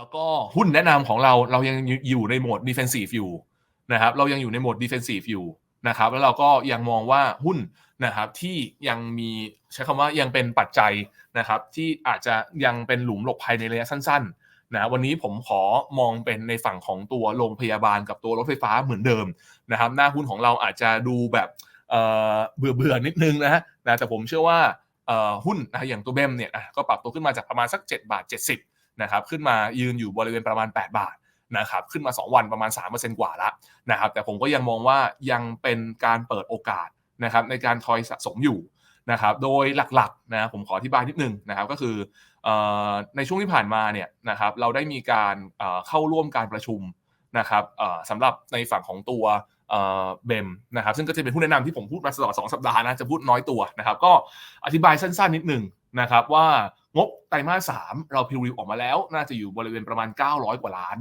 แล้วก็หุ้นแนะนำของเราเรายังอยู่ในโหมด defensive อยู่นะครับเรายังอยู่ในโหมด defensive อยู่นะครับแล้วเราก็ยังมองว่าหุ้นนะครับที่ยังมีใช้คำว่ายังเป็นปัจจัยนะครับที่อาจจะยังเป็นหลุมหลบภัยในระยะสั้นๆนะวันนี้ผมขอมองเป็นในฝั่งของตัวโรงพยาบาลกับตัวรถไฟฟ้าเหมือนเดิมนะครับหน้าหุ้นของเราอาจจะดูแบบเบื่อเบื่อนิดนึงนะฮะแต่ผมเชื่อว่าหุ้นนะอย่างตัวเบมเนี่ยก็ปรับตัวขึ้นมาจากประมาณสัก 7 บาท 70 นะครับขึ้นมายืนอยู่บริเวณประมาณ 8 บาทนะครับขึ้นมา 2 วันประมาณ 3%กว่าละนะครับแต่ผมก็ยังมองว่ายังเป็นการเปิดโอกาสนะครับในการทอยสะสมอยู่นะครับโดยหลักๆนะผมขออธิบายนิดนึงนะครับก็คือในช่วงที่ผ่านมาเนี่ยนะครับเราได้มีการเข้าร่วมการประชุมนะครับสำหรับในฝั่งของตัวเบมนะครับซึ่งก็จะเป็นผู้แนะนำที่ผมพูดมาตลอด2สัปดาห์นะจะพูดน้อยตัวนะครับก็อธิบายสั้นๆนิดหนึ่งนะครับว่า งบไตรมาสสามเราพิวิวออกมาแล้ว น่าจะอยู่บริเวณประมาณ 900 กว่าล้าน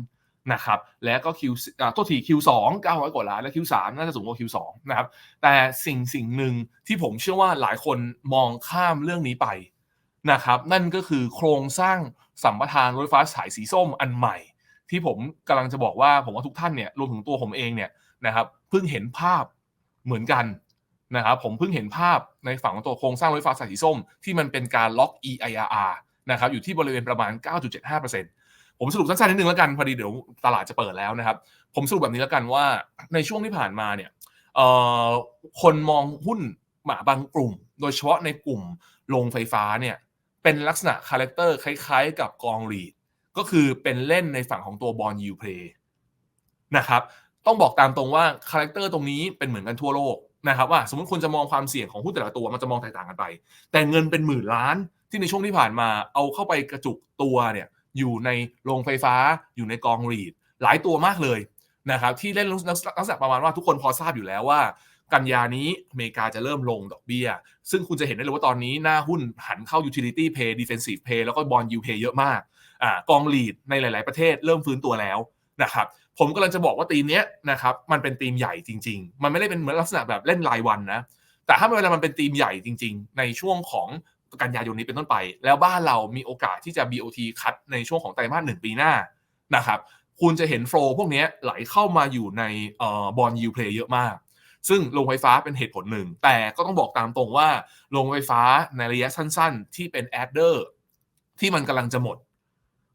นะครับแล้วก็คิวตัวทีคิวสองเก้าร้อยกว่าล้านและคิวสามน่าจะสูงกว่าคิวสองนะครับแต่สิ่งสิ่งหนึ่งที่ผมเชื่อว่าหลายคนมองข้ามเรื่องนี้ไปนะครับนั่นก็คือโครงสร้างสัมปทานรถไฟฟ้าสายสีส้มอันใหม่ ที่ผมกำลังจะบอกว่าผมว่าทุกท่านเนี่ยรวมถึงตัวผมเองเนี่ยนะครับเพิ่งเห็นภาพเหมือนกัน นะครับผมเพิ่งเห็นภาพในฝั่งของตัวโครงสร้างรถไฟฟ้าสายสีส้ม ที่มันเป็นการล็อก EIRR นะครับอยู่ที่บริเวณประมาณ 9.75%ผมสรุปสั้นๆนิดนึงแล้วกันพอดีเดี๋ยวตลาดจะเปิดแล้วนะครับ ผมสรุปแบบนี้แล้วกันว่าในช่วงที่ผ่านมาเนี่ยคนมองหุ้นหมาบางกลุ่ม โดยเฉพาะในกลุ่มโรงไฟฟ้าเนี่ยเป็นลักษณะคาแรคเตอร์คล้ายๆ กับกองรีดก็คือเป็นเล่นในฝั่งของตัวบอลยูเพลนะครับต้องบอกตามตรงว่าคาแรคเตอร์ตรงนี้เป็นเหมือนกันทั่วโลก นะครับว่าสมมติคุณจะมองความเสี่ยงของหุ้นแต่ละตัวมันจะมองแตกต่างกันไป แต่เงินเป็นหมื่นล้านที่ในช่วงที่ผ่านมาเอาเข้าไปกระจุกตัวเนี่ยอยู่ในโรงไฟฟ้าอยู่ในกองรีด หลายตัวมากเลยนะครับที่เล่นลักษณะประมาณว่าทุกคนพอทราบอยู่แล้วว่า กันยานี้อเมริกาจะเริ่มลงดอกเบี้ย ซึ่งคุณจะเห็นได้เลยว่าตอนนี้หน้าหุ้นหันเข้า utility pay defensive pay แล้วก็ bond yield pay เยอะมากอ่ากองรีดในหลาย ๆประเทศเริ่มฟื้นตัวแล้วนะครับ ผมกำลังจะบอกว่าตีมนี้นะครับมันเป็นตีมใหญ่จริง ๆ มันไม่ได้เป็นเหมือนลักษณะแบบเล่นรายวันนะแต่ถ้าเวลามันเป็นตีมใหญ่จริง ๆ ในช่วงของกันยายนนี้เป็นต้นไป แล้วบ้านเรามีโอกาสที่จะ BOT คัดในช่วงของไตรมาสหนึ่งปีหน้านะครับคุณจะเห็นโฟล์พวกนี้ไหลเข้ามาอยู่ในบอลยูเพลย์เยอะมาก ซึ่งโรงไฟฟ้าเป็นเหตุผลหนึ่ง แต่ก็ต้องบอกตามตรงว่าโรงไฟฟ้าในระยะสั้นๆ ที่เป็นแอดเดอร์ที่มันกำลังจะหมด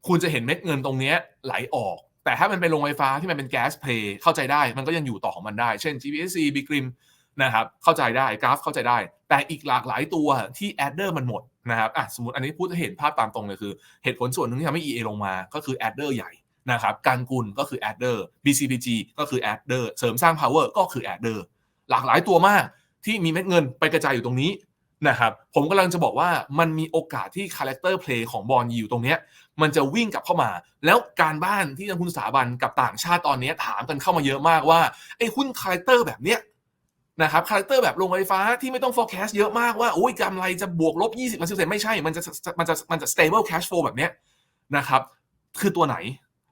คุณจะเห็นเม็ดเงินตรงนี้ไหลออก แต่ถ้ามันเป็นโรงไฟฟ้าที่มันเป็นแก๊สเพลย์เข้าใจได้มันก็ยังอยู่ต่อของมันได้ เช่น GPC b g r i m นะครับเข้าใจได้กราฟเข้าใจได้ แต่อีกหลากหลายตัวที่แอดเดอร์มันหมดนะครับอะสมมติอันนี้พูดเห็นภาพตามตรงเลยคือ เหตุผลส่วนหนึ่งที่ทำให้ EA ลงมาก็คือแอดเดอร์ใหญ่นะครับการกุลก็คือแอดเดอร์ BCPG ก็คือแอดเดอร์เสริมสร้าง power ก็คือแอดเดอร์หลากหลายตัวมากที่มีเม็ดเงินไปกระจายอยู่ตรงนี้ นะครับผมกำลังจะบอกว่ามันมีโอกาสที่คาแรคเตอร์เพลย์ของบอลอยู่ตรงนี้มันจะวิ่งกลับเข้ามา แล้วการบ้านที่ทางคุณสถาบันกับต่างชาติตอนนี้ถามกันเข้ามาเยอะมากว่าไอ้หุ้นคาแรคเตอร์แบบเนี้ยนะครับคาแรคเตอร์แบบโรงไฟฟ้าที่ไม่ต้อง forecast เยอะมากว่าโอ้ยกำไรจะบวกลบ 20%ไม่ใช่ มันจะมันจะมันจะ stable cash flow แบบเนี้ยนะครับคือตัวไหน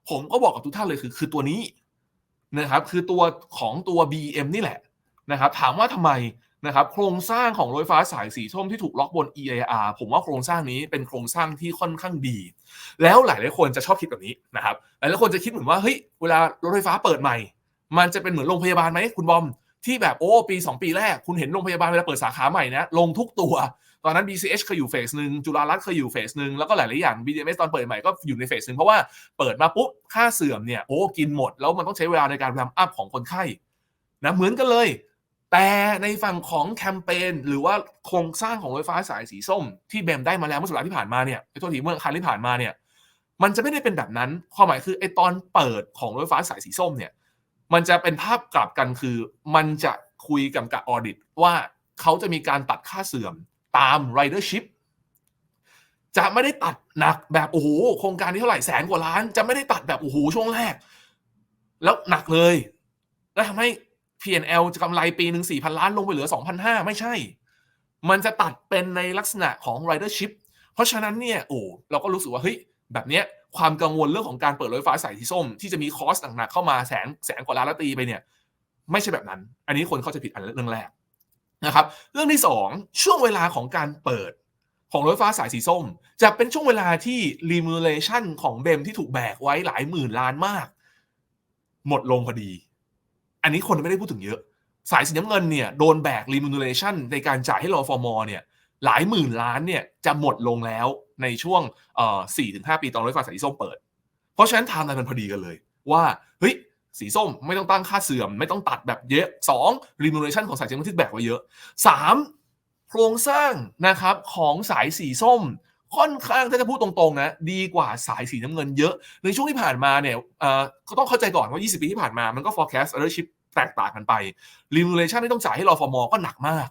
ผมก็บอกกับทุกท่านเลยคือคือตัวนี้นะครับคือตัวของตัว BM นี่แหละนะครับถามว่าทำไม นะครับโครงสร้างของรถไฟฟ้าสายสีส้มที่ถูกล็อกบน EIR ผมว่าโครงสร้างนี้เป็นโครงสร้างที่ค่อนข้างดี แล้วหลายหลายคนจะชอบคิดแบบนี้นะครับหลายหลายคนจะคิดเหมือนว่าเฮ้ยเวลารถไฟฟ้าเปิดใหม่ มันจะเป็นเหมือนโรงพยาบาลไหมคุณบอมที่แบบโอ้ปี 2 ปีแรก คุณเห็นโรงพยาบาลเวลาเปิดสาขาใหม่นะลงทุกตัว ตอนนั้น BCH เคยอยู่เฟสหนึ่งจุฬารัตน์เคยอยู่เฟสหนึ่งแล้วก็หลาย ๆ อย่าง BDMS ตอนเปิดใหม่ก็อยู่ในเฟสหนึ่งเพราะว่าเปิดมาปุ๊บค่าเสื่อมเนี่ยโอ้กินหมด แล้วมันต้องใช้เวลาในการแรมอัพของคนไข้นะเหมือนกันเลย แต่ในฝั่งของแคมเปญหรือว่าโครงสร้างของรถไฟฟ้าสายสีส้ม ที่เบมได้มาแล้วเมื่อสัปดาห์ที่ผ่านมาเนี่ยไอ้ตัวทีเมื่อครั้งที่ผ่านมาเนี่ยมันจะไม่ได้เป็นแบบนั้นความหมายคือไอ้ตอนเปิดของรถไฟฟ้าสายสีส้มเนี่ยมันจะเป็นภาพกลับกันคือ มันจะคุยกับกับออดิตว่าเขาจะมีการตัดค่าเสื่อมตาม ridership จะไม่ได้ตัดหนักแบบโอ้โหโครงการนี้เท่าไหร่แสนกว่าล้าน จะไม่ได้ตัดแบบโอ้โหช่วงแรก แล้วหนักเลย แล้วทำให้ P&L จะกำไรปีหนึ่งสี่พันล้านลงไปเหลือสองพันห้าไม่ใช่ มันจะตัดเป็นในลักษณะของ ridership เพราะฉะนั้นเนี่ยโอ้เราก็รู้สึกว่าเฮ้ยแบบเนี้ยความกังวลเรื่องของการเปิดรถไฟฟ้าสายสีส้ม ที่จะมีคอสหนักๆเข้ามาแสนแสนกว่าล้านละตีไปเนี่ย ไม่ใช่แบบนั้น อันนี้คนเข้าใจผิดอันเรื่องแรกนะครับเรื่องที่ 2 ช่วงเวลาของการเปิดของรถไฟฟ้าสายสีส้ม จะเป็นช่วงเวลาที่ remuneration ของเบมที่ถูกแบกไว้หลายหมื่นล้านมาก หมดลงพอดี อันนี้คนไม่ได้พูดถึงเยอะ สายสีน้ำเงินเนี่ยโดนแบก remuneration ในการจ่ายให้รอฟอร์มเนี่ยหลายหมื่นล้านเนี่ยจะหมดลงแล้วในช่วงเอ่อ4-5ปีตอนรถไฟสายสีส้มเปิด เพราะฉะนั้นไทม์ไลน์มันพอดีกันเลย ว่าเฮ้ยสีส้มไม่ต้องตั้งค่าเสื่อม ไม่ต้องตัดแบบเยอะ 2. remuneration ของสายสีน้ำเงินที่แบกไว้เยอะ 3. โครงสร้างนะครับของสายสีส้ม ค่อนข้างถ้าจะพูดตรงๆนะดีกว่าสายสีน้ำเงินเยอะ ในช่วงที่ผ่านมาเนี่ยเอ่อก็ต้องเข้าใจก่อนว่า 20 ปีที่ผ่านมามันก็ forecast ownership แตกต่างกันไป remuneration ที่ต้องจ่ายให้รอฟอร์มก็หนักมาก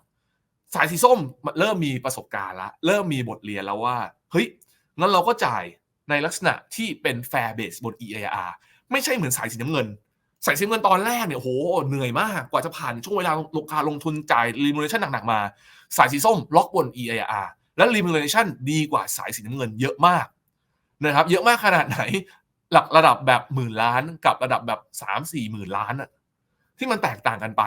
สายสีส้มเริ่มมีประสบการณ์ละเริ่มมีบทเรียนแล้วว่าเฮ้ยงั้นเราก็จ่ายในลักษณะที่เป็น fair base บน EAR ไม่ใช่เหมือนสายสีน้ำเงินสายสีน้ำเงินตอนแรกเนี่ยโหเหนื่อยมากกว่าจะผ่านช่วงเวลาลงการลงทุนจ่าย remuneration หนักๆมา สายสีส้มล็อกบน EAR และ remuneration ดีกว่าสายสีน้ำเงินเยอะมากนะครับ เยอะมากขนาดไหน หลักระดับแบบหมื่นล้านกับระดับแบบสามสี่หมื่นล้านอะที่มันแตกต่างกันไป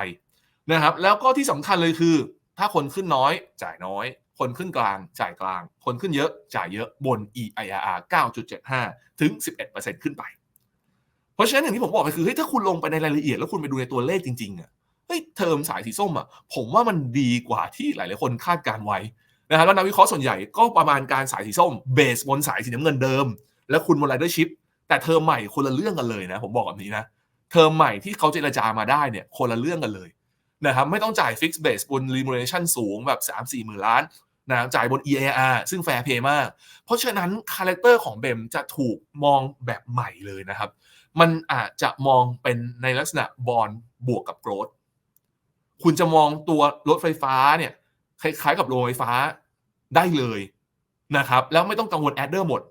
นะครับ แล้วก็ที่สำคัญเลยคือ ถ้าคนขึ้นน้อยจ่ายน้อย คนขึ้นกลางจ่ายกลาง คนขึ้นเยอะจ่ายเยอะบน EIRR 9.75 ถึง 11%ขึ้นไป เพราะฉะนั้นอย่างที่ผมบอกไปคือเฮ้ยถ้าคุณลงไปในรายละเอียด แล้วคุณไปดูในตัวเลขจริงๆอะเฮ้ยเทอมสายสีส้มอะผมว่ามันดีกว่าที่หลายๆคนคาดการไว้ นะครับแล้วนักวิเคราะห์ส่วนใหญ่ก็ประมาณการสายสีส้มเบสบนสายสีน้ำเงินเดิม แล้วคุณบน ridership แต่เทอมใหม่คนละเรื่องกันเลยนะ ผมบอกแบบนี้นะเทอมใหม่ที่เขาเจรจามาได้เนี่ยคนละเรื่องกันเลยนะครับไม่ต้องจ่าย fixed base บน remuneration สูงแบบ3 4หมื่นล้านนะจ่ายบน EAR ซึ่ง fair pay มาก เพราะฉะนั้นคาแรคเตอร์ของเบมจะถูกมองแบบใหม่เลยนะครับ มันอาจจะมองเป็นในลักษณะบอลบวกกับโกรดคุณจะมองตัวรถไฟฟ้าเนี่ย คล้ายๆกับโรงไฟฟ้าได้เลยนะครับ แล้วไม่ต้องกังวลแอดเดอร์หมด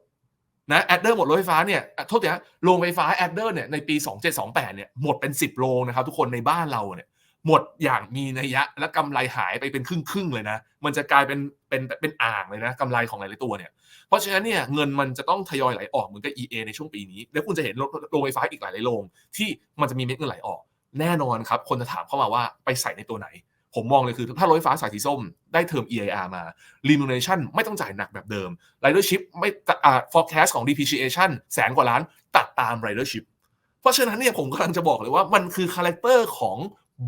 นะแอดเดอร์หมดโรถไฟฟ้าเนี่ยโทษทีนะโรงไฟฟ้าแอดเดอร์เนี่ยในปี 2728เนี่ยหมดเป็น 10 โรงนะครับทุกคนในบ้านเราเนี่ยหมดอย่างมีนัยยะและกำไรหายไปเป็นครึ่งๆเลยนะ มันจะกลายเป็นเป็นเป็นอ่างเลยนะกำไรของหลายๆตัวเนี่ย เพราะฉะนั้นเนี่ยเงินมันจะต้องทยอยไหลออกเหมือนกับ EA ในช่วงปีนี้ แล้วคุณจะเห็นโรงไฟฟ้าอีกหลายๆโรงที่มันจะมีเม็ดเงินไหลออก แน่นอนครับ คนจะถามเข้ามาว่าไปใส่ในตัวไหน ผมมองเลยคือถ้ารถไฟฟ้าสายสีส้มได้เทอม EIR มา remuneration ไม่ต้องจ่ายหนักแบบเดิม ridership ไม่อ่า forecast ของ depreciation แสนกว่าล้านตัดตาม ridership เพราะฉะนั้นเนี่ยผมกำลังจะบอกเลยว่ามันคือคาแรคเตอร์ของ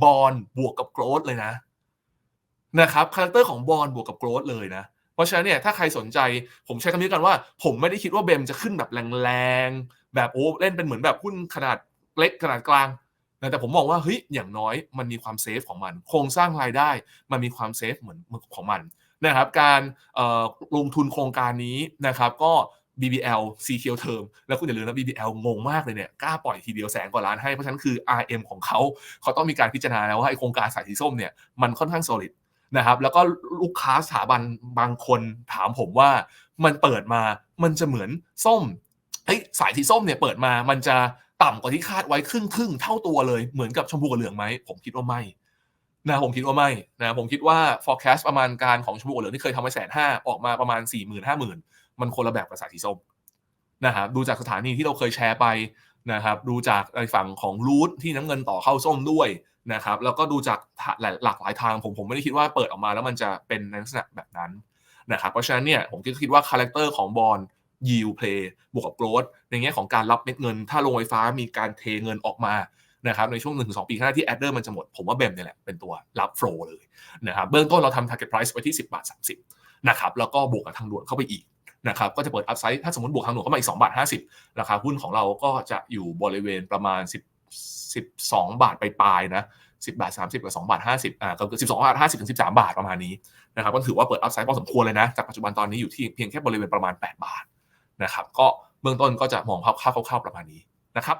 บอลบวกกับโกรดเลยนะนะครับคาแรคเตอร์ของบอลบวกกับโกรดเลยนะ เพราะฉะนั้นเนี่ยถ้าใครสนใจผมใช้คำนี้กันว่า ผมไม่ได้คิดว่าเบมจะขึ้นแบบแรงๆแบบโอ้เล่นเป็นเหมือนแบบหุ้นขนาดเล็กขนาดกลาง นะแต่ผมมองว่าเฮ้ยอย่างน้อยมันมีความเซฟของมัน โครงสร้างรายได้มันมีความเซฟเหมือนของมันนะครับการลงทุนโครงการนี้นะครับก็ BBL C Q Term แล้วคุณอย่าลืมนะ BBL งงมากเลยเนี่ยกล้าปล่อยทีเดียวแสนกว่าล้านให้ เพราะฉะนั้นคือ RM ของเขาเขาต้องมีการพิจารณาแล้วว่าไอโครงการสายสีส้มเนี่ยมันค่อนข้าง solid นะครับแล้วก็ลูกค้าสถาบันบางคนถามผมว่ามันเปิดมามันจะเหมือนส้มไอ้สายสีส้มเนี่ยเปิดมามันจะ ต่ำกว่าที่คาดไว้ครึ่งครึ่งเท่าตัวเลยเหมือนกับชมพูกับเหลืองไหมผมคิดว่าไม่นะผมคิดว่าไม่นะผมคิดว่า forecast ประมาณการของชมพูกับเหลืองที่เคยทำไว้แสนห้าออกมาประมาณ4 0 0 0 0 5 0,000มันคนละแบบกับสายสีส้มนะครับดูจากสถานีที่เราเคยแชร์ไปนะครับดูจากในฝั่งของรูทที่น้ำเงินต่อเข้าส้มด้วยนะครับแล้วก็ดูจากหลากหลายทางผมผมไม่ได้คิดว่าเปิดออกมาแล้วมันจะเป็นในลักษณะแบบนั้นนะครับเพราะฉะนั้นเนี่ยผมก็คิดว่าคาแรคเตอร์ของบอล ยิวเพลย์บวกกับโกรดในแง่ของการรับเม็ดเงิน ถ้าโรงไฟฟ้ามีการเทเงินออกมานะครับในช่วง1นถึงสปีข้างหน้าที่แอดเดอร์มันจะหมด ผมว่าเบมเนี่ยแหละเป็นตัวรับโฟลเลยนะครับเบื้องต้นเราทำ target price ไว้ที่ 10 บาท 30นะครับแล้วก็บวกกับทางด่วนเข้าไปอีกนะครับก็จะเปิดอัพไซด์ถ้าสมมติบวกทางด่วนเข้ามาอีก2บาท50 ราคาหุ้นของเราก็จะอยู่บริเวณประมาณ 10 12 บาทไปปลายนะ10 บาท 30 กับ 2 บาท 50อ่าก็คือ12 บาท 50 ถึง 13 บาทประมาณนี้นะครับก็ถือว่าเปิดอัพไซด์พอสมควรเลยนะ จากปัจจุบันตอนนี้อยู่ที่เพียงแค่บริเวณประมาณ 8 บาท นะครับ ก็เบื้องต้นก็จะมองคร่าวๆประมาณนี้นะครับ